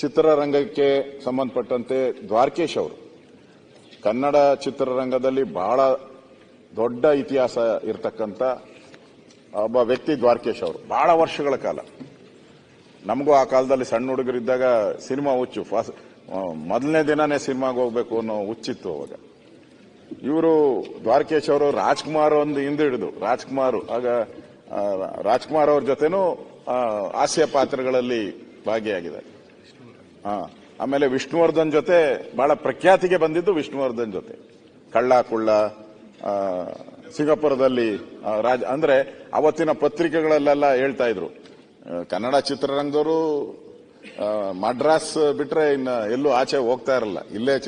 ಚಿತ್ರರಂಗಕ್ಕೆ ಸಂಬಂಧಪಟ್ಟಂತೆ ದ್ವಾರಕೇಶ್ ಅವರು, ಕನ್ನಡ ಚಿತ್ರರಂಗದಲ್ಲಿ ಬಹಳ ದೊಡ್ಡ ಇತಿಹಾಸ ಇರತಕ್ಕಂಥ ಒಬ್ಬ ವ್ಯಕ್ತಿ ದ್ವಾರಕೇಶ್ ಅವರು. ಬಹಳ ವರ್ಷಗಳ ಕಾಲ. ನಮಗೂ ಆ ಕಾಲದಲ್ಲಿ ಸಣ್ಣ ಹುಡುಗರಿದ್ದಾಗ ಸಿನಿಮಾ ಹುಚ್ಚು. ಫಸ್ ಮೊದಲನೇ ದಿನನೇ ಸಿನಿಮಾಗೆ ಹೋಗ್ಬೇಕು ಅನ್ನೋ ಹುಚ್ಚಿತ್ತು ಅವಾಗ. ಇವರು ದ್ವಾರಕೇಶ್ ಅವರು ರಾಜ್ಕುಮಾರ್ ಒಂದು ಹಿಂದೆ ಹಿಡಿದು, ರಾಜ್ಕುಮಾರ್, ಆಗ ರಾಜ್ಕುಮಾರ್ ಅವ್ರ ಜೊತೆನೂ ಹಾಸ್ಯ ಪಾತ್ರಗಳಲ್ಲಿ ಭಾಗಿಯಾಗಿದ್ದಾರೆ. ಆಮೇಲೆ ವಿಷ್ಣುವರ್ಧನ್ ಜೊತೆ ಬಹಳ ಪ್ರಖ್ಯಾತಿಗೆ ಬಂದಿದ್ದು ವಿಷ್ಣುವರ್ಧನ್ ಜೊತೆ. ಕಳ್ಳ ಕುಳ್ಳ ಸಿಂಗಾಪುರದಲ್ಲಿ ರಾಜ, ಅಂದ್ರೆ ಅವತ್ತಿನ ಪತ್ರಿಕೆಗಳಲ್ಲೆಲ್ಲ ಹೇಳ್ತಾ ಇದ್ರು. ಕನ್ನಡ ಚಿತ್ರರಂಗದವರು ಮಡ್ರಾಸ್ ಬಿಟ್ರೆ ಇನ್ನ ಎಲ್ಲೂ ಆಚೆ ಹೋಗ್ತಾ ಇರಲ್ಲ. ಇಲ್ಲೇ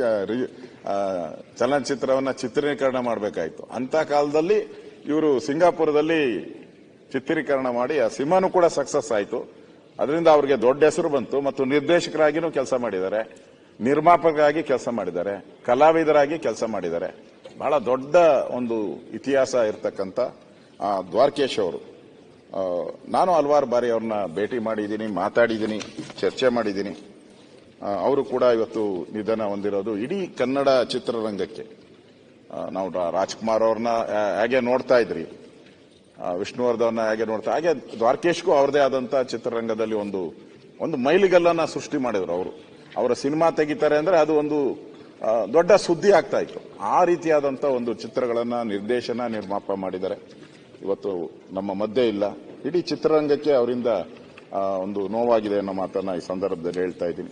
ಚಲನಚಿತ್ರವನ್ನ ಚಿತ್ರೀಕರಣ ಮಾಡಬೇಕಾಯ್ತು. ಅಂತ ಕಾಲದಲ್ಲಿ ಇವರು ಸಿಂಗಾಪುರದಲ್ಲಿ ಚಿತ್ರೀಕರಣ ಮಾಡಿ, ಆ ಸಿನಿಮಾನು ಕೂಡ ಸಕ್ಸಸ್ ಆಯಿತು. ಅದರಿಂದ ಅವರಿಗೆ ದೊಡ್ಡ ಹೆಸರು ಬಂತು ಮತ್ತು ನಿರ್ದೇಶಕರಾಗಿನೂ ಕೆಲಸ ಮಾಡಿದ್ದಾರೆ. ನಿರ್ಮಾಪಕರಾಗಿ ಕೆಲಸ ಮಾಡಿದ್ದಾರೆ. ಕಲಾವಿದರಾಗಿ ಕೆಲಸ ಮಾಡಿದ್ದಾರೆ. ಬಹಳ ದೊಡ್ಡ ಒಂದು ಇತಿಹಾಸ ಇರತಕ್ಕಂಥ ದ್ವಾರಕೇಶ್ ಅವರು. ನಾನು ಹಲವಾರು ಬಾರಿ ಅವ್ರನ್ನ ಭೇಟಿ ಮಾಡಿದ್ದೀನಿ, ಮಾತಾಡಿದ್ದೀನಿ, ಚರ್ಚೆ ಮಾಡಿದ್ದೀನಿ. ಅವರು ಕೂಡ ಇವತ್ತು ನಿಧನ ಹೊಂದಿರೋದು ಇಡೀ ಕನ್ನಡ ಚಿತ್ರರಂಗಕ್ಕೆ. ನಾವು ರಾಜ್ಕುಮಾರ್ ಅವ್ರನ್ನ ಹೇಗೆ ನೋಡ್ತಾ ಇದ್ರಿ. ವಿಷ್ಣುವರ್ಧನ್ ಹೇಗೆ ನೋಡ್ತಾ ಹಾಗೆ ದ್ವಾರಕೇಶ್ಗೂ ಅವರದೇ ಆದಂತ ಚಿತ್ರರಂಗದಲ್ಲಿ ಒಂದು ಒಂದು ಮೈಲಿಗಲ್ಲನ್ನ ಸೃಷ್ಟಿ ಮಾಡಿದ್ರು ಅವರು. ಅವರ ಸಿನಿಮಾ ತೆಗಿತಾರೆ ಅಂದ್ರೆ ಅದು ಒಂದು ದೊಡ್ಡ ಸುದ್ದಿ ಆಗ್ತಾ ಇತ್ತು. ಆ ರೀತಿಯಾದಂತ ಒಂದು ಚಿತ್ರಗಳನ್ನ ನಿರ್ದೇಶನ, ನಿರ್ಮಾಪ ಮಾಡಿದ್ದಾರೆ. ಇವತ್ತು ನಮ್ಮ ಮಧ್ಯೆ ಇಲ್ಲ. ಇಡೀ ಚಿತ್ರರಂಗಕ್ಕೆ ಅವರಿಂದ ಒಂದು ನೋವಾಗಿದೆ ಅನ್ನೋ ಮಾತನ್ನ ಈ ಸಂದರ್ಭದಲ್ಲಿ ಹೇಳ್ತಾ ಇದ್ದೀನಿ.